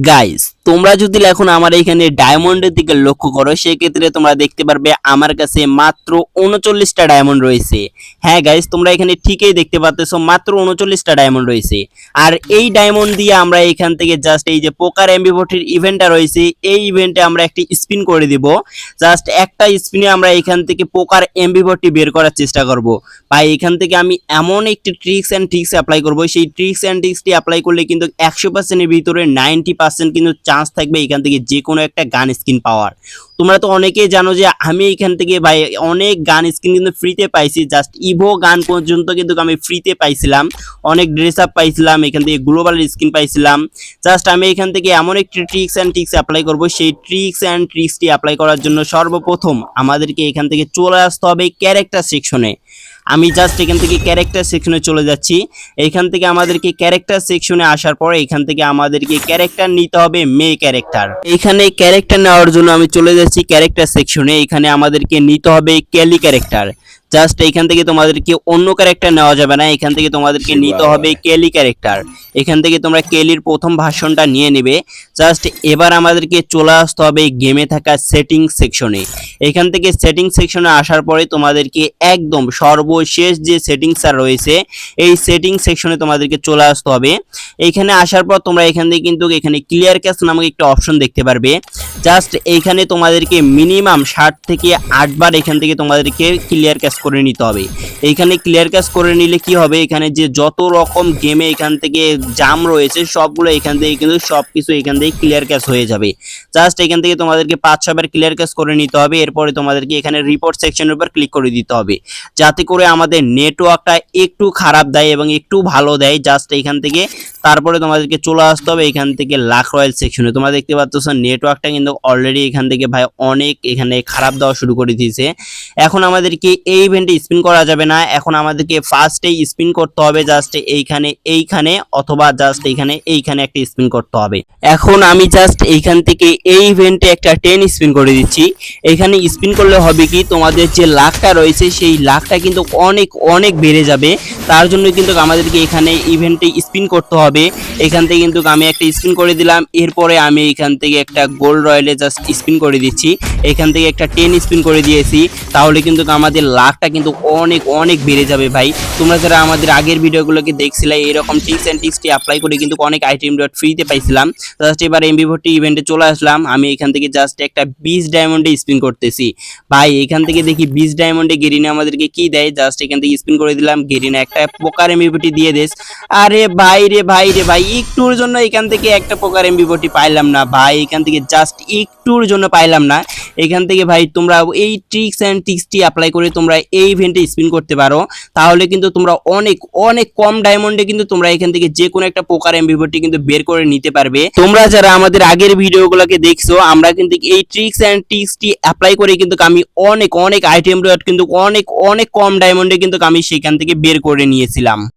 guys তোমরা যদি এখন আমার এখানে ডায়মন্ডের দিকে লক্ষ্য করো, সেক্ষেত্রে তোমরা দেখতে পারবে আমার কাছে মাত্র উনচল্লিশটা ডায়মন্ড রয়েছে। হ্যাঁ গাইস তোমরা এখানে ঠিকই দেখতে পাচ্ছ মাত্র উনচল্লিশটা ডায়মন্ড রয়েছে। আর এই ডায়মন্ড দিয়ে আমরা এখান থেকে জাস্ট এই যে পোকার এমবিভটির ইভেন্টটা রয়েছে, এই ইভেন্টে আমরা একটি স্পিন করে দিব। জাস্ট একটা স্পিনে আমরা এখান থেকে পোকার এমবি এমবিভটি বের করার চেষ্টা করব। ভাই, এখান থেকে আমি এমন একটি ট্রিক্স অ্যান্ড ট্রিক্স অ্যাপ্লাই করব, সেই ট্রিক্স অ্যান্ড ট্রিক্সটি অ্যাপ্লাই করলে কিন্তু একশো পার্সেন্টের ভিতরে নাইনটি পার্সেন্ট কিন্তু চান্স থাকবে এখান থেকে যে কোনো একটা গান স্কিন পাওয়ার। তোমরা তো অনেকেই জানো যে আমি এখান থেকে ভাই অনেক গান স্কিন কিন্তু ফ্রিতে পাইছি জাস্ট ইভো গান পর্যন্ত কিন্তু আমি ফ্রিতে পাইছিলাম। অনেক ড্রেস আপ পাইছিলাম, এখান থেকে গ্লোবাল স্কিন পাইছিলাম। জাস্ট আমি এখান থেকে এমন একটি ট্রিক্স অ্যান্ড ট্রিক্স অ্যাপ্লাই করব, সেই ট্রিক্স অ্যান্ড ট্রিক্সটি অ্যাপ্লাই করার জন্য সর্বপ্রথম আমাদেরকে এখান থেকে চলে আসতে হবে ক্যারেক্টার সেকশনে আমি জাস্ট এখান থেকে ক্যারেক্টার সেকশনে চলে যাচ্ছি। এখান থেকে আমাদেরকে ক্যারেক্টার সেকশনে আসার পরে এখান থেকে আমাদেরকে ক্যারেক্টার নিতে হবে মেয়ে ক্যারেক্টার এখানে ক্যারেক্টার নেওয়ার জন্য আমি চলে যাচ্ছি ক্যারেক্টার সেকশনে এখানে আমাদেরকে নিতে হবে ক্যালি ক্যারেক্টার জাস্ট এখান থেকে তোমাদেরকে অন্য ক্যারেক্টার নেওয়া যাবে না। এখান থেকে তোমাদেরকে নিতে হবে কেলি ক্যারেক্টার এখান থেকে তোমরা কেলির প্রথম ভাষণটা নিয়ে নেবে। জাস্ট এবার আমাদেরকে চলে আসতে হবে গেমে থাকা সেটিং সেকশনে এখান থেকে সেটিং সেকশনে আসার পরে তোমাদেরকে একদম সর্বশেষ যে সেটিংসটা রয়েছে এই সেটিং সেকশনে তোমাদেরকে চলে আসতে হবে। এইখানে আসার পর তোমরা এখান থেকে কিন্তু এখানে ক্লিয়ার ক্যাশ নামক একটা অপশন দেখতে পারবে। জাস্ট এইখানে তোমাদেরকে মিনিমাম ষাট থেকে আটবার এখান থেকে তোমাদেরকে ক্লিয়ার ক্যাশ করে নিতে হবে। এইখানে ক্লিয়ার ক্যাশ করে নিলে কি হবে? এখানে যে যত রকম গেমে এখান থেকে জাম রয়েছে, সবগুলো এখান থেকে কিন্তু সব কিছু এখান থেকে ক্লিয়ার ক্যাশ হয়ে যাবে। জাস্ট এখান থেকে তোমাদেরকে পাঁচ ছবার ক্লিয়ার ক্যাশ করে নিতে হবে। এরপরে তোমাদেরকে এখানে রিপোর্ট সেকশনের উপর ক্লিক করে দিতে হবে। যাতে করে আমাদের নেটওয়ার্কটা একটু খারাপ দেয় এবং একটু ভালো দেয়। জাস্ট এখান থেকে তারপরে তোমাদেরকে চলে আসতে হবে এখান থেকে লাখ রয়্যাল সেকশনে তোমরা দেখতে পাচ্ছ নেটওয়ার্কটা কিন্তু অলরেডি এখান থেকে ভাই অনেক এখানে খারাপ দেওয়া শুরু করে দিয়েছে। এখন আমাদেরকে এই ইভেন্টে স্পিন করা যাবে না। এখন আমাদেরকে ফার্স্টেই স্পিন করতে হবে জাস্ট এইখানে এইখানে, অথবা জাস্ট এইখানে এইখানে একটা স্পিন করতে হবে। এখন আমি জাস্ট এইখান থেকে এই ইভেন্টে একটা টেন স্পিন করে দিচ্ছি। এখানে স্পিন করলে হবে কি, তোমাদের যে লাখটা রয়েছে, সেই লাখটা কিন্তু অনেক অনেক বেড়ে যাবে। তার জন্য কিন্তু আমাদেরকে এখানে ইভেন্টে স্পিন করতে হবে। এখান থেকে কিন্তু আমি একটা স্পিন করে দিলাম। এরপরে আমি এখান থেকে একটা গোল্ড রয়্যালে জাস্ট স্পিন করে দিচ্ছি। এখান থেকে একটা টেন স্পিন করে দিয়েছি। তাহলে কিন্তু আমাদের লাখটা কিন্তু অনেক অনেক বেড়ে যাবে ভাই। তোমরা যারা আমাদের আগের ভিডিওগুলোকে দেখছিলে এরকম টিক্স অ্যান্ড টিক্সটি অ্যাপ্লাই করে কিন্তু অনেক আইটেম ডট ফ্রিতে পাইছিলাম। জাস্ট এবার এমবি ভর্তি ইভেন্টে চলে আসলাম। আমি এখান থেকে জাস্ট একটা বিশ ডায়মন্ডে স্পিন করতেছি। ভাই, এখান থেকে দেখি বিশ ডায়মন্ডে গেরিনা আমাদেরকে কি দেয়? জাস্ট এখান থেকে স্পিন করে দিলাম। গেরিনা একটা পোকার এমবিপটি দিয়ে দেস। আরে ভাই রে ভাই রে, ভাই, একটুর জন্য এখান থেকে একটা পোকার এমবি এমবিপটি পাইলাম না। ভাই, এখান থেকে জাস্ট একটুর জন্য পাইলাম না। এখান থেকে ভাই তোমরা এই ট্রিক্স অ্যান্ড টিক্সটি অ্যাপ্লাই করে তোমরা এই ইভেন্টে স্পিন করতে পারো। তাহলে কিন্তু তোমরা অনেক অনেক কম ডায়মন্ডে কিন্তু তোমরা এখান থেকে যে কোনো একটা পোকার এমবিপটি কিন্তু বের করে নিতে পারবে। তোমরা যারা আমাদের আগের ভিডিওগুলোকে দেখছ, আমরা কিন্তু এই ট্রিক্স অ্যান্ড টিক্সটি অ্যাপ্লাই করে কিন্তু আমি অনেক অনেক আইটেম কিন্তু অনেক অনেক কম ডায়মন্ডে কিন্তু আমি সেখান থেকে বের করে নিয়েছিলাম।